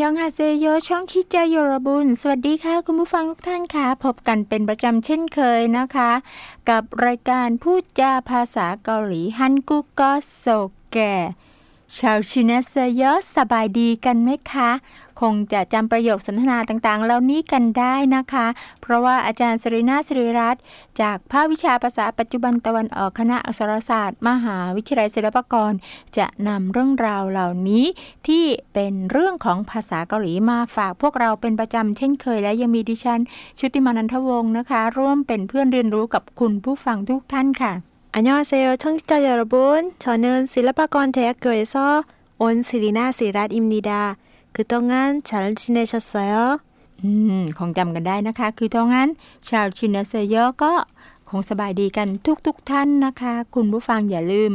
ยองฮาเซโยช่องชิจายโรบุนสวัสดีค่ะ คุณผู้ฟังทุกท่านค่ะ พบกันเป็นประจำเช่นเคยนะคะ กับรายการพูดจาภาษาเกาหลีฮันกุกอโซแกชาวชินเซโยสบายดีกันไหมคะ คงจะจำประโยคสนทนาต่างๆ เหล่านี้กันได้นะคะ เพราะว่าอาจารย์สรินาสิริรัตน์จากภาควิชาภาษาปัจจุบันตะวันออกคณะอักษรศาสตร์ มหาวิทยาลัยศิลปากร จะนำเรื่องราวเหล่านี้ ที่เป็นเรื่องของภาษาเกาหลีมาฝากพวกเราเป็นประจำเช่นเคย และยังมีดิฉัน ชุติมานันทวงศ์นะคะ ร่วมเป็นเพื่อนเรียนรู้กับคุณผู้ฟังทุกท่านค่ะ 안녕하세요 청취자 여러분 저는 실라파건 대학교에서 온 스리나 시랏입니다 그동안 잘 지내셨어요? อืมคงจำกันได้นะคะ คือเท่างั้น ชาวชินเซโยก็คงสบายดีกันทุกๆทท่านนะคะ คุณผู้ฟังอย่าลืม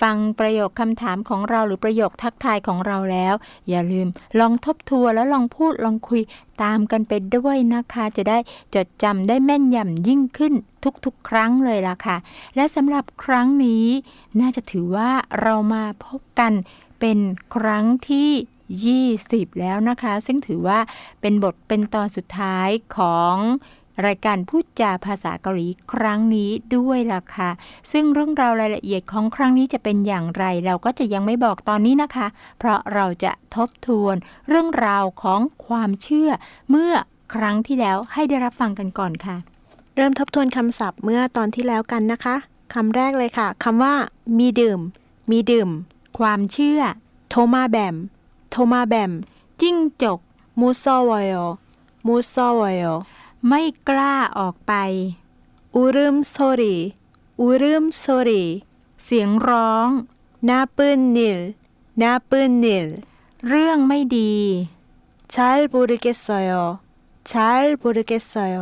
ฟังประโยคคำถามของเราหรือประโยคทักทายของเราแล้ว อย่าลืมลองทบทวนแล้วลองพูดลองคุยตามกันไปด้วยนะคะ จะได้จดจำได้แม่นยำยิ่งขึ้นทุกๆ ครั้งเลยล่ะค่ะ และสำหรับครั้งนี้ น่าจะถือว่าเรามาพบกันเป็นครั้งที่ 20 แล้วนะคะ ซึ่งถือว่าเป็นบทเป็นตอนสุดท้ายของรายการพูดจาภาษาเกาหลีครั้งนี้ด้วยล่ะค่ะ ซึ่งเรื่องราวรายละเอียดของครั้งนี้จะเป็นอย่างไร เราก็จะยังไม่บอกตอนนี้นะคะ เพราะเราจะทบทวนเรื่องราวของความเชื่อ เมื่อครั้งที่แล้วให้ได้รับฟังกันก่อนค่ะ เริ่มทบทวนคำศัพท์เมื่อตอนที่แล้วกันนะคะคำแรกเลยค่ะคำว่า มีดื่ม มีดื่ม ความเชื่อ โทมาแบม โทมาแบม จิ้งจก มูซอวอยอมูซอวอยอไม่กล้าออกไป อูรึมโซรี อูรึมโซรี เสียงร้องนาปืนนิลนาปืนนิล เรื่องไม่ดีชาลบูริเกสซอยชาลบูริเกสซอย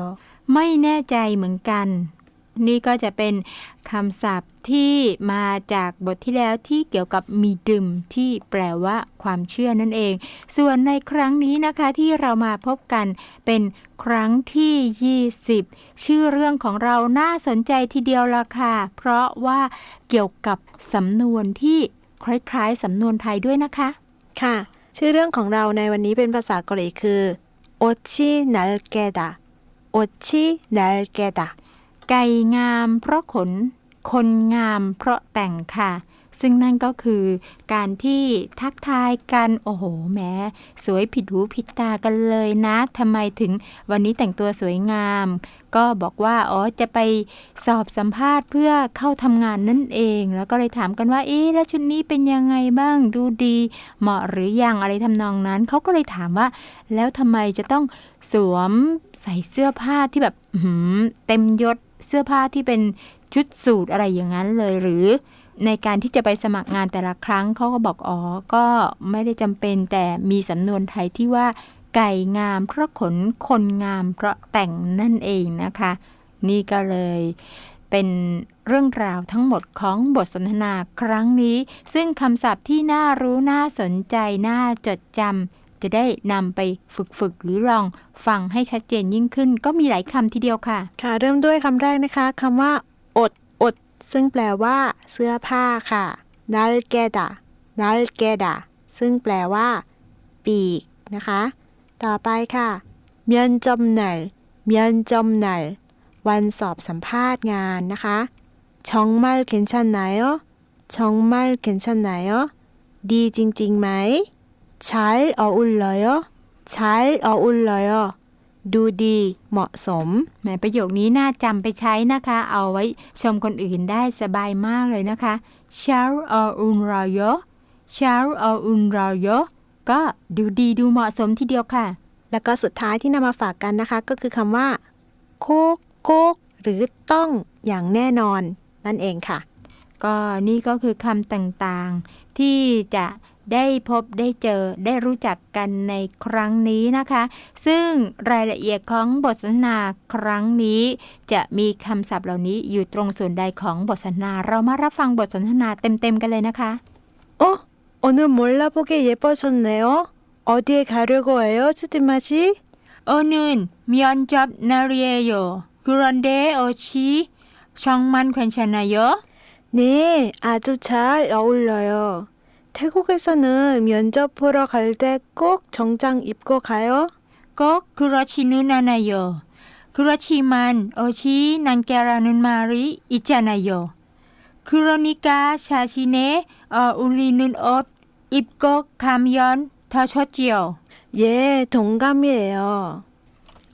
ไม่แน่ใจเหมือนกัน นี่ก็จะเป็นคำศัพท์ที่มาจากบทที่แล้วที่เกี่ยวกับมีดึมที่แปลว่าความเชื่อนั่นเอง ส่วนในครั้งนี้นะคะที่เรามาพบกันเป็นครั้งที่ 20 ชื่อเรื่องของเราน่าสนใจทีเดียวละค่ะ เพราะว่าเกี่ยวกับสำนวนที่คล้ายๆสำนวนไทยด้วยนะคะ ค่ะ ชื่อเรื่องของเราในวันนี้เป็นภาษาเกาหลีคือโอชินัลเกดาโอชินัลเกดา ไก่งามเพราะขน คนงามเพราะแต่งค่ะ ซึ่งนั่นก็คือการที่ทักทายกันโอ้โหแหมสวยผิดหูผิดตากันเลยนะทำไมถึงวันนี้แต่งตัวสวยงาม ก็บอกว่าอ๋อจะไปสอบสัมภาษณ์เพื่อเข้าทำงานนั่นเอง แล้วก็เลยถามกันว่าเอ๊ะแล้วชุดนี้เป็นยังไงบ้างดูดี เหมาะหรือยังอะไรทำนองนั้นเขาก็เลยถามว่า แล้วทำไมจะต้องสวมใส่เสื้อผ้าที่แบบเต็มยศ เสื้อผ้าที่เป็นชุดสูทอะไรอย่างนั้นเลยหรือในการที่จะไปสมัครงานแต่ละครั้งเขาก็บอกอ๋อก็ไม่ได้จำเป็นแต่มีสำนวนไทยที่ว่าไก่งามเพราะขนคนงามเพราะแต่งนั่นเองนะคะ นี่ก็เลยเป็นเรื่องราวทั้งหมดของบทสนทนาครั้งนี้ ซึ่งคำศัพท์ที่น่ารู้น่าสนใจน่าจดจำ จะได้นำไปฝึกฝึกหรือลองฟังให้ชัดเจนยิ่งขึ้น ก็มีหลายคำทีเดียวค่ะ ค่ะ เริ่มด้วยคำแรกนะคะคำว่า อด อด ซึ่งแปลว่าเสื้อผ้าค่ะนัลเกดานัลเกดาซึ่งแปลว่า ปีกนะคะ ต่อไปค่ะเมียนจอมหนัลเมียนจอมหนัลวันสอบสัมภาษณ์งานนะคะชองมัลเข็นชันไหนอ๋อชองมัลเข็นชันไหนอ๋อดีจริงๆไหม 잘 어울려요? 잘 어울려요? ดูดีเหมาะสม แหมประโยคนี้น่าจำไปใช้นะคะ เอาไว้ชมคนอื่นได้สบายมากเลยนะคะ Shall or un r a y o Shall or un r a y o ก็ดูดีดูเหมาะสมทีเดียวค่ะ แล้วก็สุดท้ายที่นำมาฝากกันนะคะ ก็คือคำว่า โคกโคกหรือต้องอย่างแน่นอน นั่นเองค่ะ ก็นี่ก็คือคำต่างๆ ที่จะ ได้พบได้เจอได้รู้จักกันในครั้งนี้นะคะ ซึ่งรายละเอียดของบทสนทนาครั้งนี้ จะมีคำศัพท์เหล่านี้อยู่ตรงส่วนใดของบทสนทนา เรามารับฟังบทสนทนาเต็มๆกันเลยนะคะ 어? 오늘 몰라보게 예뻐졌네요. 어디에 가려고 해요, 스티마 씨? 오늘 면접 날이에요. 그런데 어찌 정말 괜찮아요? 네, 아주 잘 어울려요. 태국에서는 면접 보러 갈 때 꼭 정장 입고 가요. 꼭 그렇지는 않아요. 그렇지만 어찌 난개라는 말이 있잖아요. 그러니까 자신의 어울리는 옷 입고 가면 더 좋지요. 예, 동감이에요.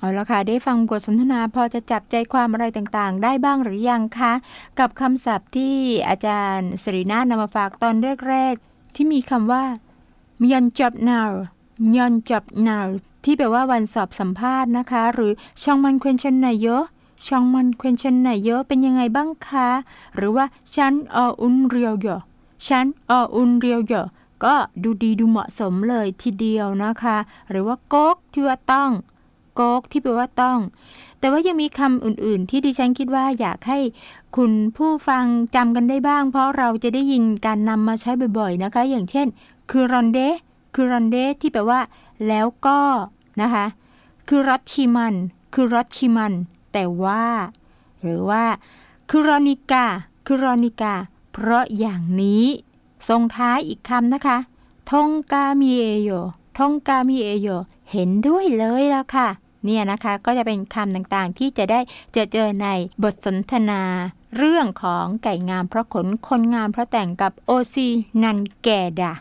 เอาละค่ะได้ฟังบทสนทนาพอจะจับใจความอะไรต่างๆ ได้บ้างหรือยังคะ กับคำศัพท์ที่อาจารย์สรีนาถนำมาฝากตอนแรกๆ ที่มีคำว่ามยอนจับนาวมยอนจับนาวที่แปลว่าวันสอบสัมภาษณ์นะคะ หรือช่องมันเควนชันนายโยช่องมันเควนชันนายโยเป็นยังไงบ้างคะ หรือว่าฉันออุนเรียวโยอะฉันออุนเรียวโยอะก็ดูดีดูเหมาะสมเลยทีเดียวนะคะ หรือว่าโก๊กที่ว่าต้องโก๊กที่แปลว่าต้อง แต่ว่ายังมีคำอื่น ๆ ที่ดิฉันคิดว่าอยากให้คุณผู้ฟังจำกันได้บ้าง เพราะเราจะได้ยินการนำมาใช้บ่อยๆนะคะ อย่างเช่นคือรอนเดคือรอนเดที่แปลว่า แล้วก็นะคะคือรัชชิมัน คือรัชชิมัน แต่ว่า หรือว่าคือรอนิกาคือรอนิกา เพราะอย่างนี้ทรงท้ายอีกคำนะคะทงกามีเอโยทงกามีเอโยเห็นด้วยเลยละค่ะ เนี่ยนะคะก็จะเป็นคำต่างๆ ที่จะได้เจอเจอในบทสนทนา เรื่องของไก่งามเพราะขนคนงามเพราะแต่งกับโอซีนันแกดา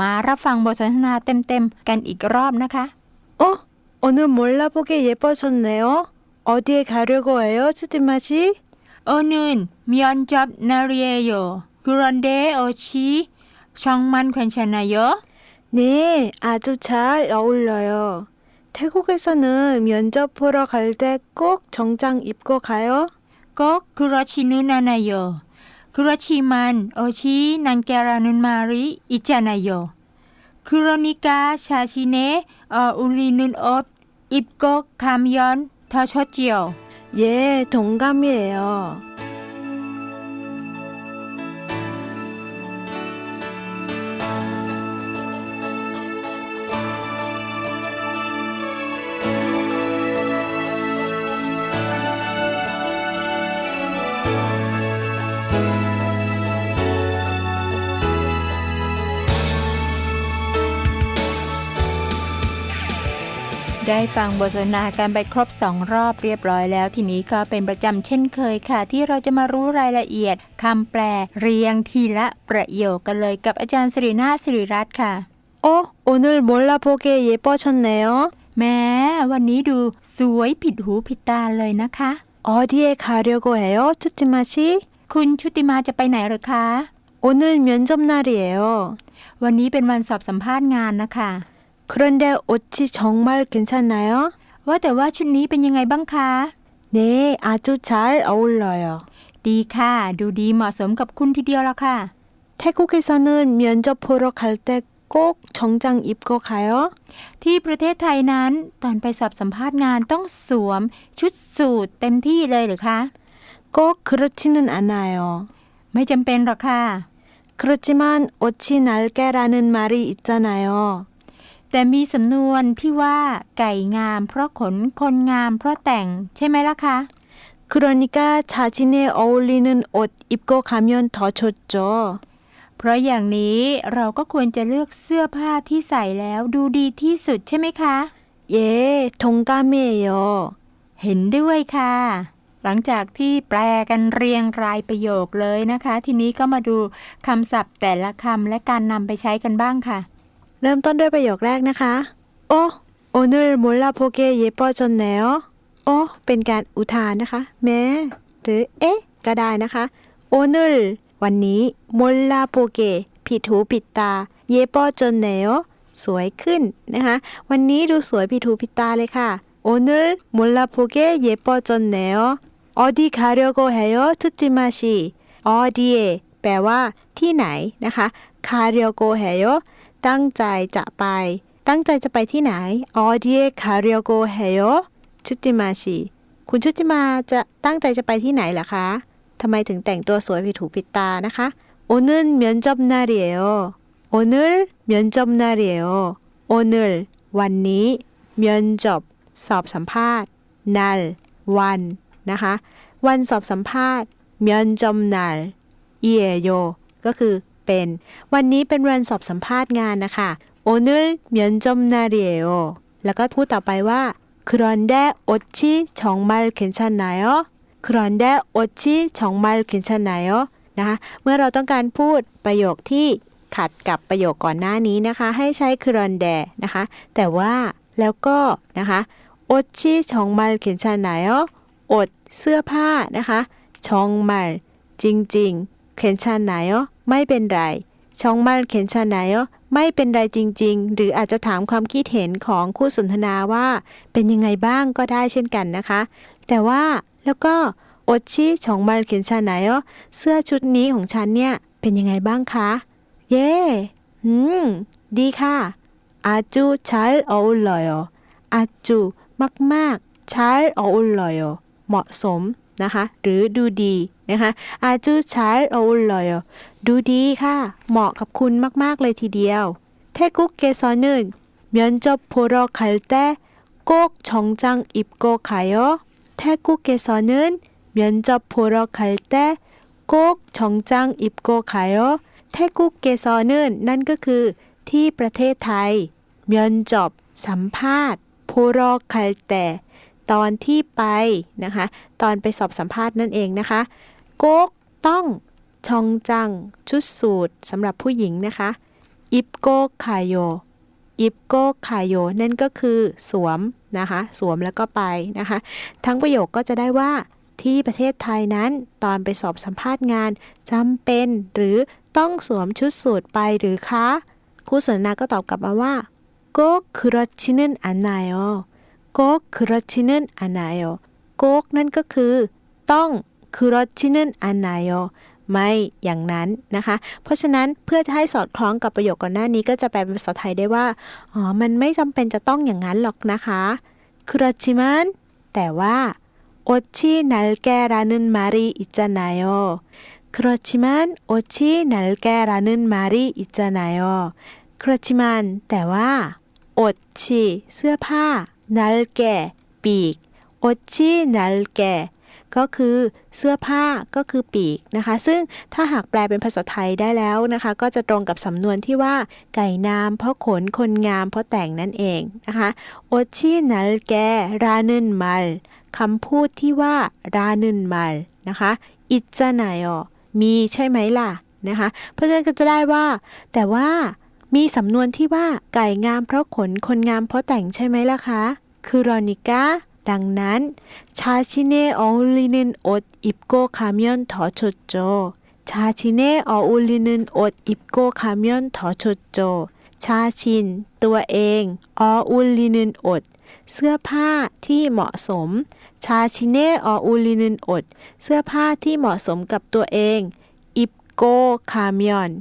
มารับฟังบทสนทนาเต็มๆ กันอีกรอบนะคะ 어? 오늘 몰라보게 예뻐졌네요. 어디에 가려고 해요, 스티마 씨? 오늘 면접 날이에요. 그런데 어찌 정말 괜찮아요? 네, 아주 잘 어울려요. 태국에서는 면접 보러 갈 때 꼭 정장 입고 가요. 꼭 그렇지는 않아요. 그렇지만 어찌 난개라는 말이 있잖아요. 그러니까 자신의 어울리는 옷 입고 가면 더 좋지요. 예, 동감이에요. ได้ฟังบทสนทนากันไปครบสองรอบเรียบร้อยแล้ว ทีนี้ก็เป็นประจำเช่นเคยค่ะ ที่เราจะมารู้รายละเอียดคำแปลเรียงทีละประโยคกันเลยกับอาจารย์สิรินาสิริรัตน์ค่ะโอ้โอเนลโมลาโพเกเยปอชนเนลแม้วันนี้ดูสวยผิดหูผิดตาเลยนะคะออดีเอคาเรโกเฮโอชุติมาชิคุณชุติมาจะไปไหนหรือคะโอเนลเมียนจมนาเรียวันนี้เป็นวันสอบสัมภาษณ์งานนะคะ 그런데 옷이 정말 괜찮나 요? ว่าแต่ว่าชุดนี้งไงบ้งคะ 네, 아주 잘 어울려 요. ดีค่ะ ดูดีเหมาะสมกับคุณทีเดียวละค่ะ 태국에서는 면접 보러 갈 때 꼭 정장 입고 가 요. ที่ประเทศไทยนั้นตอนไปสอบสัมภาษณ์งานต้องสวมชุดสูทเต็มที่เลยหรือคะ 꼭 그렇지는 않아 요. ไม่จำเป็นหรอกค่ะ 그렇지만 옷이 날개라는 말이 있잖아 요. แต่มีสำนวนที่ว่าไก่งามเพราะขนคนงามเพราะแต่ง ใช่ไหมล่ะคะ 그러니까 자신에 어울리는 옷 입고 가면 더 좋죠. เพราะอย่างนี้เราก็ควรจะเลือกเสื้อผ้าที่ใส่แล้วดูดีที่สุดใช่ไหมคะ 예, 동감이에요. เห็นด้วยค่ะ หลังจากที่แปลกันเรียงรายประโยคเลยนะคะ ทีนี้ก็มาดูคำศัพท์แต่ละคำและการนำไปใช้กันบ้างค่ะ เริ่มต้นด้วยประโยคแรกนะคะโอ้โอเนอร์มุลลาโพเกเยปอจนแนวโอ้เป็นการอุทานนะคะ แม้หรือเอ๊ะ ก็ได้นะคะโอเนอร์วันนี้มุลลาโพเกผิดหูผิดตา เยปอจนแนวสวยขึ้นนะคะ วันนี้ดูสวยผิดหูผิดตาเลยค่ะโอเนอร์มุลลาโพเกเยปอจนแนวออดีคาเรโกเฮโยทุจิมาชีออดีแปลว่าที่ไหนนะคะคาเรียโกเฮโย ตั้งใจจะไป ตั้งใจจะไปที่ไหนออเดียคาริโอโกเฮโยชุติมาชีคุณชุติมาจะตั้งใจจะไปที่ไหนล่ะคะทำไมถึงแต่งตัวสวยผิดหูผิดตานะคะโอเนึนเมียนจอบนาเรียโอนึนเมียนจอบนาเรียโอนึนวันนี้เมียนจบสอบสัมภาษณ์นัลวันนะคะ วันสอบสัมภาษณ์เมียนจอมนัลเยโยก็คือ เป็น วันนี้เป็นวันสอบสัมภาษณ์งานนะคะ오늘면접날이에요แล้วก็พูดต่อไปว่า그런데옷이정말괜찮나요그런데옷이정말괜찮나요นะคะเมื่อเราต้องการพูดประโยคที่ขัดกับประโยคก่อนหน้านี้นะคะ ให้ใช้그런데นะคะ แต่ว่าแล้วก็นะคะ옷이정말괜찮나요อดเสื้อผ้านะคะชองมัลจริงๆเข็นชานไหนอ๋อ ไม่เป็นไรชองมันเข็นชาไหอไม่เป็นไรจริง ๆ หรืออาจจะถามความคิดเห็นของคู่สนทนาว่า เป็นยังไงบ้างก็ได้เช่นกันนะคะ แต่ว่าแล้วก็โอชิชองมันเข็นชาไหอเสื้อชุดนี้ของฉันเนี่ยเป็นยังไงบ้างคะ เย่อืม ดีค่ะอาจูชาร์โอลอยอาจูมากๆชาลโอลอยเหมาะสม นะคะ หรือดูดีนะคะอาจูชาร์โอลลอยดูดีค่ะ เหมาะกับคุณมากๆเลยทีเดียว태국에서는면접보러갈때꼭정장입고가요태국에서는면접보러갈때꼭정장입고가요 태국에서는นั่นก็คือ ที่ประเทศไทย면접สัมภาษณ์보러갈 때ต ตอนที่ไปนะคะ ตอนไปสอบสัมภาษณ์นั่นเองนะคะโกกต้องชองจัง ชุดสูทสำหรับผู้หญิงนะคะอิปโกคายโยอิปโกคายโยนั่นก็คือสวมนะคะ สวมแล้วก็ไปนะคะ ทั้งประโยคก็จะได้ว่าที่ประเทศไทยนั้นตอนไปสอบสัมภาษณ์งานจำเป็นหรือต้องสวมชุดสูทไปหรือคะครูสนนาก็ตอบกลับมาว่าก็คือรชินอันนายอ๋อ 꼭 그렇지는 않아요. 꼭นั่นก็คือ ต้อง 그렇지는 않아요. ไม่อย่างนั้นนะคะ เพราะฉะนั้นเพื่อจะให้สอดคล้องกับประโยคก่อนหน้านี้ก็จะแปลเป็นภาษาไทยได้ว่า อ๋อ มันไม่จำเป็นจะต้องอย่างนั้นหรอกนะคะ 그렇지만 แต่ว่า 옷이 날개라는 말이 있잖아요. 그렇지만 옷이 날개라는 말이 있잖아요. 그렇지만 แต่ว่า 옷이 เสื้อผ้า 날개 ปีก 옷이 날개 ก็คือเสื้อผ้าก็คือปีกนะคะ ซึ่งถ้าหากแปลเป็นภาษาไทยได้แล้วนะคะ ก็จะตรงกับสำนวนที่ว่า ไก่นามเพราะขนคนงามเพราะแต่งนั่นเองนะคะโอชินัลแกรานึนมัลคำพูดที่ว่ารานึนมัลนะคะอิจาไนอมีใช่ไหมล่ะนะคะ เพราะฉะนั้นก็จะได้ว่า แต่ว่า มีสำนวนที่ว่าไก่งามเพราะขนคนงามเพราะแต่งใช่ไหมล่ะคะ คือรอนิก้าดังนั้นชาชิเนออลินินอดอิบโกคามยอนถอชดโจชาชิเนออลินินอดอิบโกคามยอนถอชดโจ ชาชิน ตัวเองออุลินินอด เสื้อผ้าที่เหมาะสม ชาชิเนออุลินินอด เสื้อผ้าที่เหมาะสมกับตัวเอง อิบโกคามยอน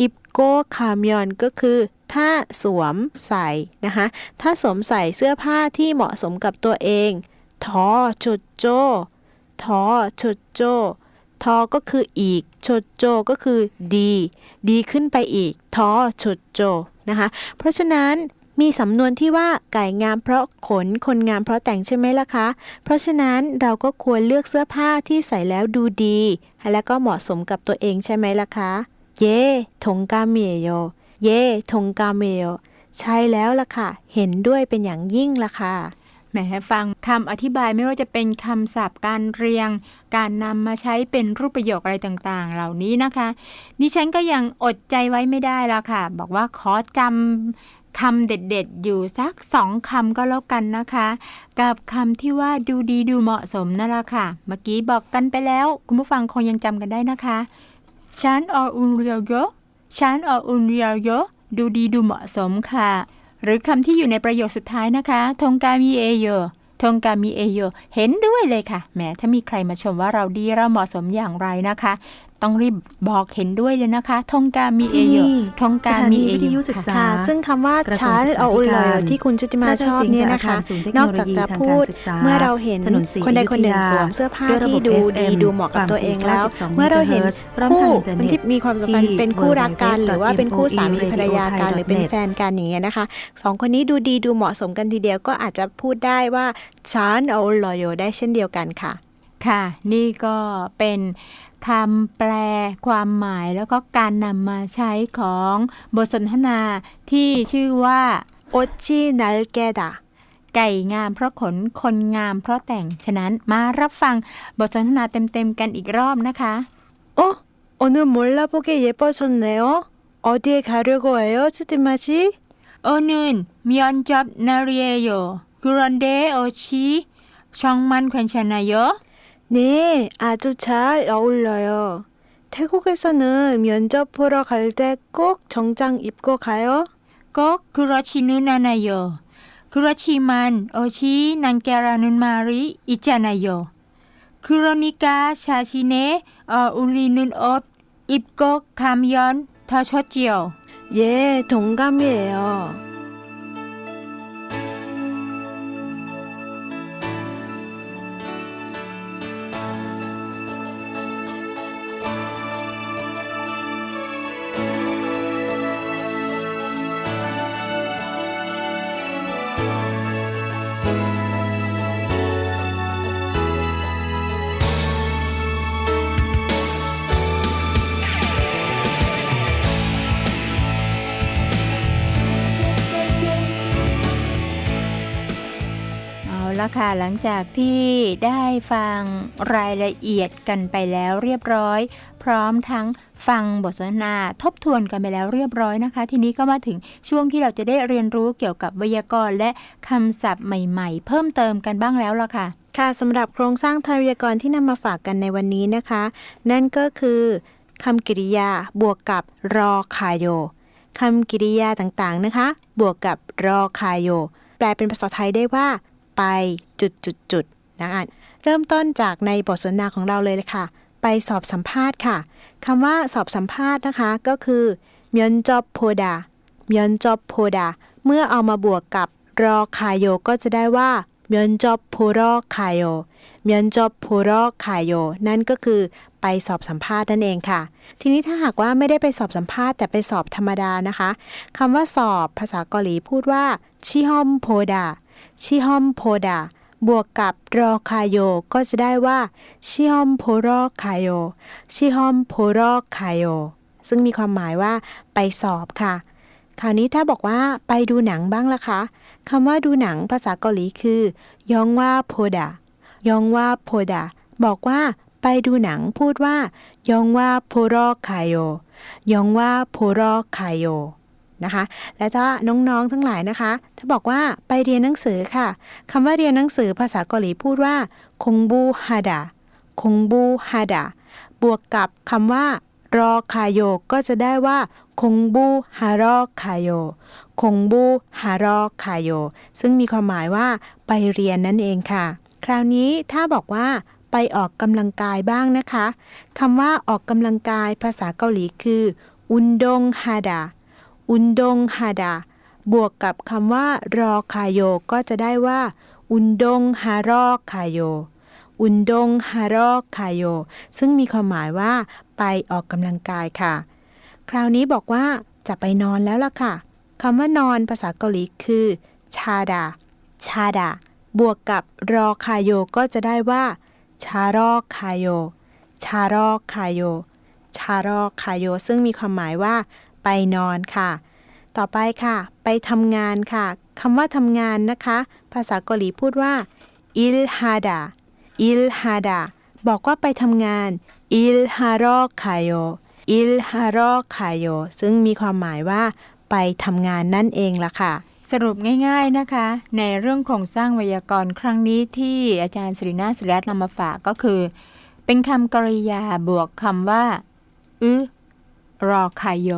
อิบโกคามยอนก็คือ ถ้าสวมใส่นะคะ ถ้าสวมใส่เสื้อผ้าที่เหมาะสมกับตัวเอง ทอชุดโจ ทอชุดโจ ทอก็คืออีกชุดโจก็คือดี ดีขึ้นไปอีก ทอชุดโจนะคะ เพราะฉะนั้นมีสำนวนที่ว่าไก่งามเพราะขน คนงามเพราะแต่งใช่ไหมล่ะคะ เพราะฉะนั้นเราก็ควรเลือกเสื้อผ้าที่ใส่แล้วดูดี และก็เหมาะสมกับตัวเองใช่ไหมล่ะคะ เย่ทงกาเมโย เย่ทงกาเมโย ใช่แล้วล่ะค่ะ เห็นด้วยเป็นอย่างยิ่งล่ะค่ะแหมฟังคำอธิบายไม่ว่าจะเป็นคำศัพท์การเรียง การนำมาใช้เป็นรูปประโยคอะไรต่างๆ เหล่านี้นะคะดิฉันก็ยังอดใจไว้ไม่ได้และค่ะ บอกว่าขอจำคำเด็ดๆ อยู่สักสองคำก็แล้วกันนะคะ กับคำที่ว่าดูดีดูเหมาะสมนั่นแหละค่ะ เมื่อกี้บอกกันไปแล้ว คุณผู้ฟังคงยังจำกันได้นะคะ ฉันอออุนเรียวโยฉันอออุนเรียวโยดูดีดูเหมาะสมค่ะ หรือคำที่อยู่ในประโยคสุดท้ายนะคะทงกามีเอโยทงกามีเอโยเห็นด้วยเลยค่ะแหมถ้ามีใครมาชมว่าเราดีเราเหมาะสมอย่างไรนะคะ ต้องรีบบอกเห็นด้วยเลยนะคะทงกามีเอที่โยนี่ทงสกาถามีนีเอวิทโยยุศึกษาค่ะซึ่งคำว่ากระทรวชางร์ศึลกษาเอาอุลธิเลการที่คุณชุติมาชอบเนี่ยนะคะ นอกจากจะพูดเมื่อเราเห็นคนใดคนหนึ่งสวมเสื้อผ้าที่ดูดีดูเหมาะกับตัวเองแล้ว เมื่อเราเห็นคู่คนที่มีความสัมพันธ์เป็นคู่รักกัน หรือว่าเป็นคู่สามีภรรยากันหรือเป็นแฟนกันอย่างเงี้ยนะคะสองคนนี้ดูดีดูเหมาะสมกันทีเดียวก็อาจจะพูดได้ว่าชานเอาลอยได้เช่นเดียวกันค่ะ ค่ะ นี่ก็เป็น คำแปลความหมายแล้วก็การนำมาใช้ของบทสนทนาที่ชื่อว่า โอจินัลแกดา ไก่งามเพราะขน คนงามเพราะแต่ง ฉะนั้นมารับฟังบทสนทนาเต็มๆกันอีกรอบนะคะ 어? 오늘 몰라보게 예뻐졌네요. 어디에 가려고 해요, 츠티마 씨? 오늘 면접 날이에요. 그런데 혹시 정말 괜찮아요? 네, 아주 잘 어울려요. 태국에서는 면접 보러 갈 때 꼭 정장 입고 가요. 꼭 그렇지는 않아요. 그렇지만 어시 난개라는 말이 있잖아요. 그러니까 자신의 어울리는 옷 입고 가면 더 좋지요. 예, 동감이에요. ละค่ะหลังจากที่ได้ฟังรายละเอียดกันไปแล้วเรียบร้อย พร้อมทั้งฟังบทสนทนาทบทวนกันไปแล้วเรียบร้อยนะคะ ทีนี้ก็มาถึงช่วงที่เราจะได้เรียนรู้เกี่ยวกับไวยากรณ์และคำศัพท์ใหม่ๆ เพิ่มเติมกันบ้างแล้วล่ะค่ะ ค่ะสำหรับโครงสร้างไทยไวยากรณ์ที่นำมาฝากกันในวันนี้นะคะ นั่นก็คือคำกริยาบวกกับรอคาโยคำกริยาต่างๆนะคะ บวกกับรอคาโยแปลเป็นภาษาไทยได้ว่า ไปจุดจุดจุดนะคะเริ่มต้นจากในบทสนทนาของเราเลยเลยค่ะ ไปสอบสัมภาษณ์ค่ะคำว่าสอบสัมภาษณ์นะคะ ก็คือเมียนจอบโพดาเมียนจอบโพดาเมื่อเอามาบวกกับรอคายโยก็จะได้ว่าเมียนจอบโพรอคายโยเมียนจอบโพรอคายโยนั่นก็คือไปสอบสัมภาษณ์นั่นเองค่ะ ทีนี้ถ้าหากว่าไม่ได้ไปสอบสัมภาษณ์แต่ไปสอบธรรมดานะคะคำว่าสอบภาษาเกาหลีพูดว่าชิฮอมโพดา ชิฮอมโพดา บวกกับรอคาโย ก็จะได้ว่าชิฮอมโพรอคาโยชิฮอมโพรอคาโยซึ่งมีความหมายว่าไปสอบค่ะ คราวนี้ถ้าบอกว่าไปดูหนังบ้างล่ะคะคำว่าดูหนังภาษาเกาหลีคือยองว่าโพดายองว่าโพดาบอกว่าไปดูหนังพูดว่ายองว่าโพรอคาโยยองว่าโพรอคาโย นะคะ และถ้าน้องๆทั้งหลายนะคะ ถ้าบอกว่าไปเรียนหนังสือค่ะคำว่าเรียนหนังสือภาษาเกาหลีพูดว่าคงบูฮาดาคงบูฮาดาบวกกับคำว่ารอคายโยก็จะได้ว่าคงบูฮารอคายโยคงบูฮารอคายโยซึ่งมีความหมายว่าไปเรียนนั่นเองค่ะ คราวนี้ถ้าบอกว่าไปออกกำลังกายบ้างนะคะคำว่าออกกำลังกายภาษาเกาหลีคืออุนดงฮาดา อุนดงฮาดา บวกกับคำว่า รอคายโย ก็จะได้ว่า อุนดงฮารอคายโย อุนดงฮารอคายโย ซึ่งมีความหมายว่า ไปออกกำลังกายค่ะ คราวนี้บอกว่าจะไปนอนแล้วล่ะค่ะคำว่านอนภาษาเกาหลีคือ ชาดา ชาดา บวกกับรอคายโยก็จะได้ว่า ชารอคายโย ชารอคายโย ชารอคายโย ซึ่งมีความหมายว่า ไปนอนค่ะ ต่อไปค่ะ ไปทำงานค่ะคำว่าทำงานนะคะ ภาษาเกาหลีพูดว่าอิลฮาดาอิลฮาดาบอกว่าไปทำงานอิลฮารอคายโยอิลฮารอคายโยซึ่งมีความหมายว่า ไปทำงานนั่นเองล่ะค่ะ สรุปง่ายๆนะคะ ในเรื่องโครงสร้างไวยากรณ์ครั้งนี้ที่อาจารย์สิรินาศิรัตน์นำมาฝากก็คือ เป็นคำกริยาบวกคำว่าอึรอคายโย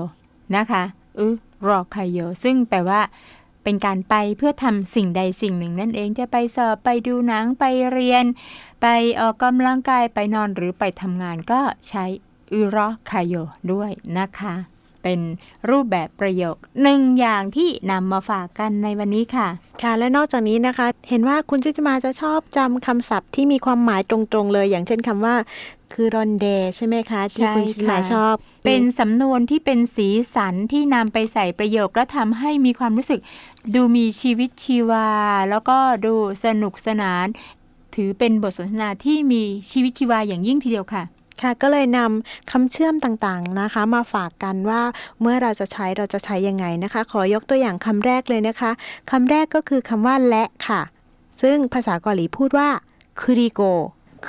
นะคะอึรอคายโยซึ่งแปลว่า เป็นการไปเพื่อทำสิ่งใดสิ่งหนึ่งนั่นเองจะไปสอบไปดูหนังไปเรียน ไปออกกำลังกายไปนอนหรือไปทำงานก็ใช้อุรอคาโยด้วยนะคะ เป็นรูปแบบประโยคหนึ่งอย่างที่นำมาฝากกันในวันนี้ค่ะ ค่ะและนอกจากนี้นะคะ เห็นว่าคุณชิติมาจะชอบจำคำศัพท์ที่มีความหมายตรงๆเลย อย่างเช่นคำว่าคือรอนเดใช่ไหมคะ ที่ใช่คุณชิติมาค่ะชอบ เป็นสำนวนที่เป็นสีสันที่นำไปใส่ประโยคและทำให้มีความรู้สึก ดูมีชีวิตชีวา แล้วก็ดูสนุกสนาน ถือเป็นบทสนทนาที่มีชีวิตชีวาอย่างยิ่งทีเดียวค่ะ ค่ะก็เลยนำคำเชื่อมต่างๆนะคะ มาฝากกันว่าเมื่อเราจะใช้เราจะใช้ยังไงนะคะ ขอยกตัวอย่างคำแรกเลยนะคะคำแรกก็คือคำว่าและค่ะ ซึ่งภาษาเกาหลีพูดว่าคุริโก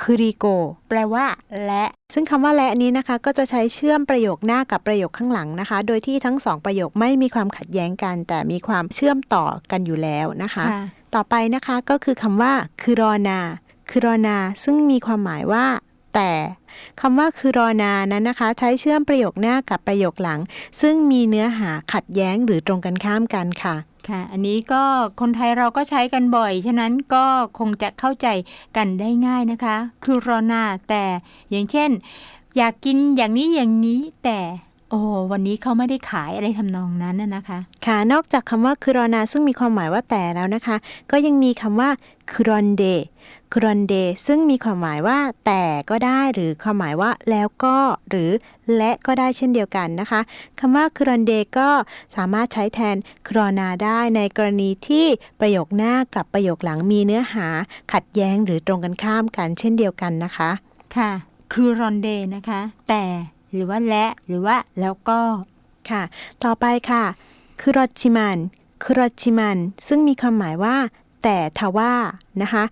คุริโกแปลว่า และ ซึ่งคำว่าและนี้นะคะ ก็จะใช้เชื่อมประโยคหน้ากับประโยคข้างหลังนะคะ โดยที่ทั้งสองประโยคไม่มีความขัดแย้งกัน แต่มีความเชื่อมต่อกันอยู่แล้วนะคะค่ะต่อไปนะคะก็คือคำว่าคือรอนาคือรอนา ซึ่งมีความหมายว่า แต่ คำว่าคือรอนานั้นนะคะ ใช้เชื่อมประโยคหน้ากับประโยคหลัง ซึ่งมีเนื้อหาขัดแย้งหรือตรงกันข้ามกันค่ะค่ะ อันนี้ก็คนไทยเราก็ใช้กันบ่อย ฉะนั้นก็คงจะเข้าใจกันได้ง่ายนะคะ คือรอนาแต่อย่างเช่น อยากกินอย่างนี้อย่างนี้แต่ โอ้วันนี้เขาไม่ได้ขายอะไรทำนองนั้นน่ะนะคะ ค่ะนอกจากคำว่าคือรอนาซึ่งมีความหมายว่าแต่แล้วนะคะ ก็ยังมีคำว่าคือรอนเดคือรอนเดซึ่งมีความหมายว่าแต่ก็ได้หรือความหมายว่าแล้วก็หรือและก็ได้เช่นเดียวกันนะคะคำว่าคือรอนเดก็สามารถใช้แทนคือรอนาได้ในกรณีที่ประโยคหน้ากับประโยคหลังมีเนื้อหา ขัดแย้งหรือตรงกันข้ามกันเช่นเดียวกันนะคะ ค่ะคือรอนเดนะคะ แต่ห รือว่าและ หรือว่าแล้วก็ค่ะ ต่อไปค่ะคือรชิมันคือรชิมันซึ่งมีความหมายว่า แต่ทว่านะคะ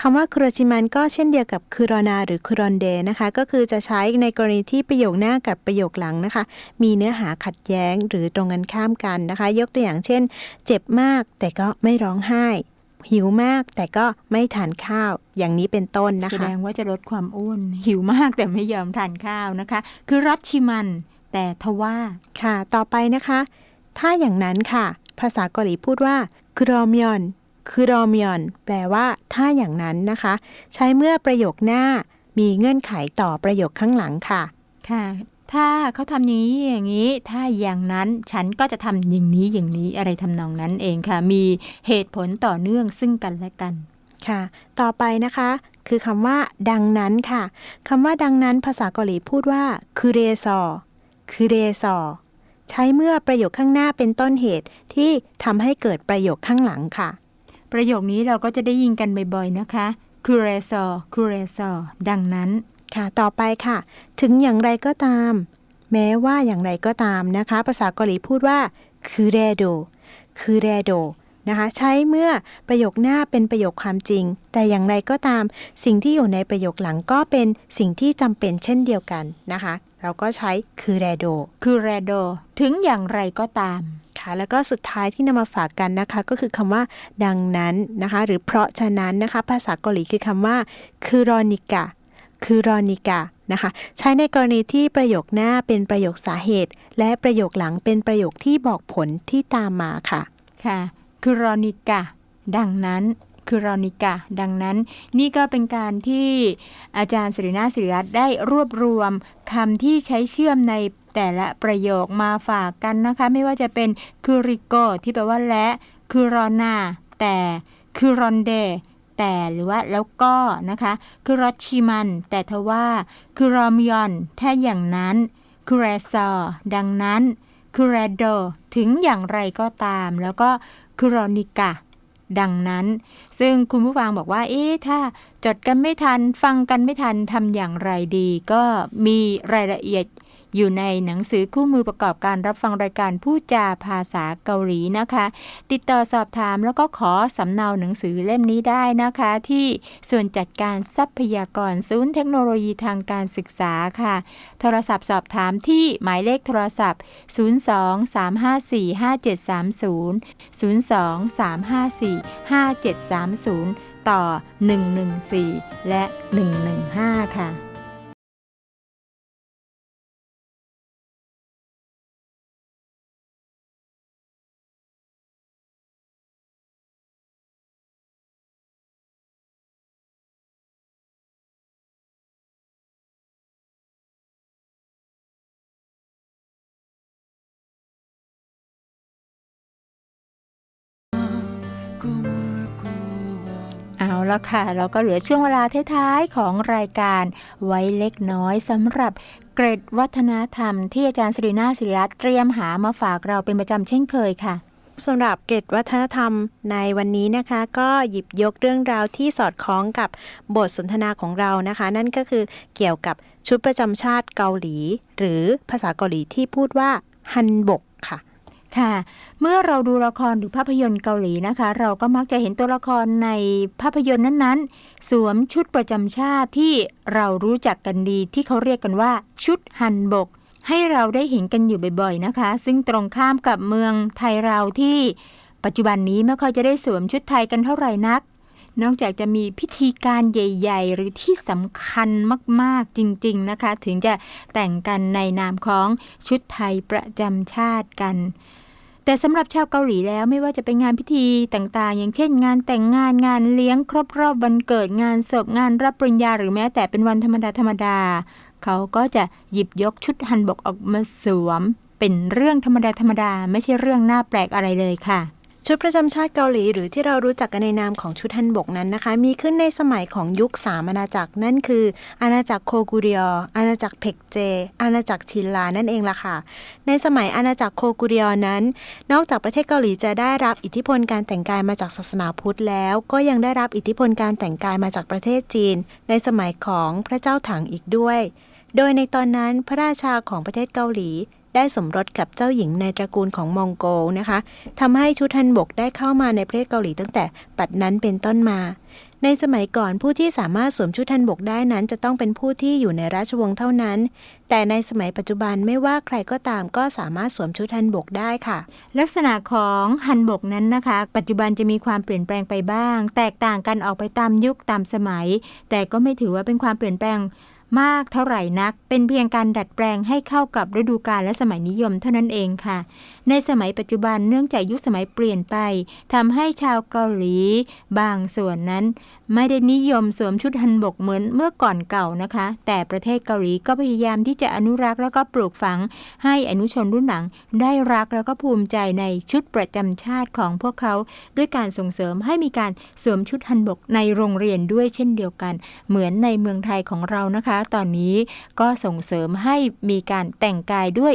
คำว่าคุรชิมันก็เช่นเดียวกับคุรอนาหรือคุรอนเดนะคะ ก็คือจะใช้ในกรณีที่ประโยคหน้ากับประโยคหลังนะคะ มีเนื้อหาขัดแย้งหรือตรงกันข้ามกันนะคะ ยกตัวอย่างเช่น เจ็บมากแต่ก็ไม่ร้องไห้ หิวมากแต่ก็ไม่ทานข้าวอย่างนี้เป็นต้นนะแสคะดงว่าจะลดความอ้วน หิวมากแต่ไม่ยอมทานข้าวนะคะ คือรัชชิมันแต่ทว่าค่ะ ต่อไปนะคะ ถ้าอย่างนั้นค่ะ ภาษาเกาหลีพูดว่าคือรอมยอนคือรอมยอนแปลว่า ถ้าอย่างนั้นนะคะ ใช้เมื่อประโยคหน้ามีเงื่อนไขต่อประโยคข้างหลังค่ะ ค่ะ ถ้าเขาทำอย่างนี้อย่างนี้ ถ้าอย่างนั้นฉันก็จะทำอย่างนี้อย่างนี้อะไรทำนองนั้นเองค่ะ มีเหตุผลต่อเนื่องซึ่งกันและกันค่ะ ต่อไปนะคะ คือคำว่า ดังนั้นค่ะคำว่าดังนั้นภาษาเกาหลีพูดว่าคือเรซอคือเรซอใช้เมื่อประโยคข้างหน้าเป็นต้นเหตุที่ทำให้เกิดประโยคข้างหลังค่ะ ประโยคนี้เราก็จะได้ยินกันบ่อยๆนะคะคือเรซอคือเรซอดังนั้น ค่ะ ต่อไปค่ะ ถึงอย่างไรก็ตาม แม้ว่าอย่างไรก็ตามนะคะ ภาษาเกาหลีพูดว่าคือเรโดคือเรโดนะคะใช้เมื่อประโยคหน้าเป็นประโยคความจริง แต่อย่างไรก็ตาม สิ่งที่อยู่ในประโยคหลังก็เป็นสิ่งที่จำเป็นเช่นเดียวกันนะคะ เราก็ใช้คือเรโดคือเรโดถึงอย่างไรก็ตามค่ะแล้วก็สุดท้ายที่นำมาฝากกันนะคะ ก็คือคำว่าดังนั้นนะคะ หรือเพราะฉะนั้นนะคะ ภาษาเกาหลีคือคำว่าคือรอนิกา คือรอนิกานะคะ ใช้ในกรณีที่ประโยคหน้าเป็นประโยคสาเหตุ และประโยคหลังเป็นประโยคที่บอกผลที่ตามมาค่ะ ค่ะ คือรอนิกาดังนั้นคือรอนิกาดังนั้นนี่ก็เป็นการที่อาจารย์สิรินาสิริรัตน์ได้รวบรวมคำที่ใช้เชื่อมในแต่ละประโยคมาฝากกันนะคะ ไม่ว่าจะเป็นคือริโกที่แปลว่าและ คือรอนาแต่คือรอนเด แต่หรือว่าแล้วก็นะคะ คือรอชิมัน แต่ทว่าคือรอมยอน ถ้าอย่างนั้น คือแรซอดังนั้นคือแรโดถึงอย่างไรก็ตาม แล้วก็คือรอนิกาดังนั้น ซึ่งคุณผู้ฟังบอกว่า เอ๊ะ ถ้าจดกันไม่ทัน ฟังกันไม่ทันทำอย่างไรดี ก็มีรายละเอียด อยู่ในหนังสือคู่มือประกอบการรับฟังรายการผู้จาภาษาเกาหลีนะคะ ติดต่อสอบถามแล้วก็ขอสำเนาหนังสือเล่มนี้ได้นะคะ ที่ส่วนจัดการทรัพยากรศูนย์เทคโนโลยีทางการศึกษาค่ะ โทรศัพท์สอบถามที่หมายเลขโทรศัพท์ 02 354 5730 02 354 5730 ต่อ 114 และ 115 ค่ะ ละค่ะ เราก็เหลือช่วงเวลาท้ายๆของรายการไว้เล็กน้อยสำหรับเกร็ดวัฒนธรรมที่อาจารย์สิรินาศิริรัตน์เตรียมหามาฝากเราเป็นประจำเช่นเคยค่ะสำหรับเกร็ดวัฒนธรรมในวันนี้นะคะ ก็หยิบยกเรื่องราวที่สอดคล้องกับบทสนทนาของเรานะคะ นั่นก็คือเกี่ยวกับชุดประจำชาติเกาหลี หรือภาษาเกาหลีที่พูดว่าฮันบกค่ะ ค่ะ เมื่อเราดูละครหรือภาพยนตร์เกาหลีนะคะ เราก็มักจะเห็นตัวละครในภาพยนตร์นั้นๆ สวมชุดประจำชาติที่เรารู้จักกันดีที่เขาเรียกกันว่า ชุดฮันบก ให้เราได้เห็นกันอยู่บ่อยๆนะคะ ซึ่งตรงข้ามกับเมืองไทยเราที่ ปัจจุบันนี้ไม่ค่อยจะได้สวมชุดไทยกันเท่าไหร่นัก นอกจากจะมีพิธีการใหญ่ ๆ หรือที่สำคัญมากๆจริง ๆนะคะ ถึงจะแต่งกันในนามของชุดไทยประจำชาติกัน แต่สำหรับชาวเกาหลีแล้วไม่ว่าจะเป็นงานพิธีต่างๆ อย่างเช่น งานแต่งงานงานเลี้ยงครบรอบวันเกิดงานศพงานรับปริญญาหรือแม้แต่เป็นวันธรรมดาธรรมดาเขาก็จะหยิบยกชุดฮันบกออกมาสวม เป็นเรื่องธรรมดาธรรมดาไม่ใช่เรื่องน่าแปลกอะไรเลยค่ะ ชุดประจำชาติเกาหลีหรือที่เรารู้จักกันในนามของชุดฮันบกนั้นนะคะ มีขึ้นในสมัยของยุคสามอาณาจักรนั่นคือ อาณาจักรโคกุเรียอาณาจักรเพกเจ อาณาจักรชินลานั่นเองล่ะค่ะ ในสมัยอาณาจักรโคกุเรียนั้น นอกจากประเทศเกาหลีจะได้รับอิทธิพลการแต่งกายมาจากศาสนาพุทธแล้ว ก็ยังได้รับอิทธิพลการแต่งกายมาจากประเทศจีน ในสมัยของพระเจ้าถังอีกด้วย โดยในตอนนั้นพระราชาของประเทศเกาหลี ได้สมรสกับเจ้าหญิงในตระกูลของมองโกลนะคะทำให้ชุดฮันบกได้เข้ามาในประเทศเกาหลีตั้งแต่ปัดนั้นเป็นต้นมา ในสมัยก่อนผู้ที่สามารถสวมชุดฮันบกได้นั้น จะต้องเป็นผู้ที่อยู่ในราชวงศ์เท่านั้น แต่ในสมัยปัจจุบันไม่ว่าใครก็ตามก็สามารถสวมชุดฮันบกได้ค่ะ ลักษณะของฮันบกนั้นนะคะ ปัจจุบันจะมีความเปลี่ยนแปลงไปบ้าง แตกต่างกันออกไปตามยุคตามสมัย แต่ก็ไม่ถือว่าเป็นความเปลี่ยนแปลง มากเท่าไหร่นัก เป็นเพียงการดัดแปลงให้เข้ากับฤดูกาลและสมัยนิยมเท่านั้นเองค่ะ ในสมัยปัจจุบันเนื่องจากยุคสมัยเปลี่ยนไปทำให้ชาวเกาหลี บางส่วนนั้น ไม่ได้นิยมสวมชุดฮันบกเหมือนเมื่อก่อนเก่านะคะ แต่ประเทศเกาหลีก็พยายามที่จะอนุรักษ์แล้วก็ปลูกฝัง ให้อนุชนรุ่นหลังได้รักแล้วก็ภูมิใจในชุดประจำชาติของพวกเขาด้วยการส่งเสริมให้มีการสวมชุดฮันบกในโรงเรียนด้วยเช่นเดียวกัน เหมือนในเมืองไทยของเรานะคะ ตอนนี้ก็ส่งเสริมให้มีการแต่งกายด้วย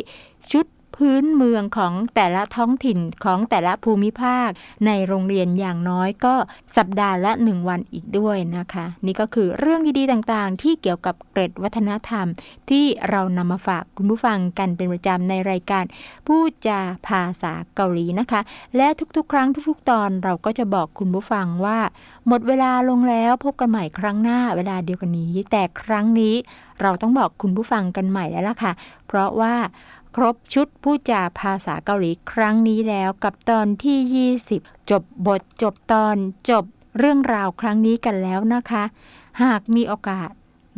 ชุด พื้นเมืองของแต่ละท้องถิ่นของแต่ละภูมิภาค ในโรงเรียนอย่างน้อยก็สัปดาห์ละหนึ่งวันอีกด้วยนะคะ นี่ก็คือเรื่องดีๆต่างๆ ที่เกี่ยวกับเกร็ดวัฒนธรรม ที่เรานำมาฝากคุณผู้ฟังกันเป็นประจำในรายการพูดจาภาษาเกาหลีนะคะ และทุกๆ ครั้งทุกๆ ตอนเราก็จะบอกคุณผู้ฟังว่า หมดเวลาลงแล้วพบกันใหม่ครั้งหน้าเวลาเดียวกันนี้ แต่ครั้งนี้เราต้องบอกคุณผู้ฟังกันใหม่แล้วล่ะค่ะ เพราะว่า ครบชุดพูดจาภาษาเกาหลีครั้งนี้แล้วกับตอนที่ 20 จบบทจบตอนจบเรื่องราวครั้งนี้กันแล้วนะคะ หากมีโอกาส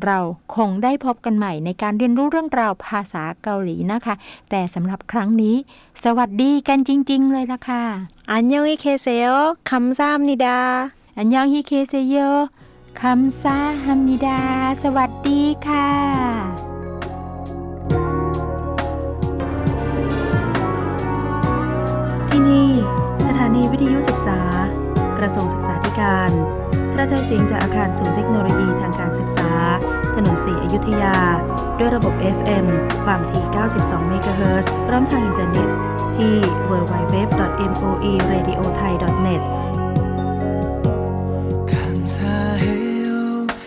เราคงได้พบกันใหม่ในการเรียนรู้เรื่องราวภาษาเกาหลีนะคะ แต่สำหรับครั้งนี้ สวัสดีกันจริง ๆ เลยล่ะค่ะ อันยองอิเคเซโอคำซามนิดา อันยองฮิเคเซโยคัมซาฮัมนิดา สวัสดีค่ะ ที่นี่ สถานีวิทยุศึกษา กระทรวงศึกษาธิการ กระจายเสียงจากอาคารศูนย์เทคโนโลยีทางการศึกษา ถนนสีอยุธยา ด้วยระบบ FM ความถี่ 92 เมกะเฮิรตซ์พร้อมทางอินเทอร์เน็ตที่ www.moeradiothai.net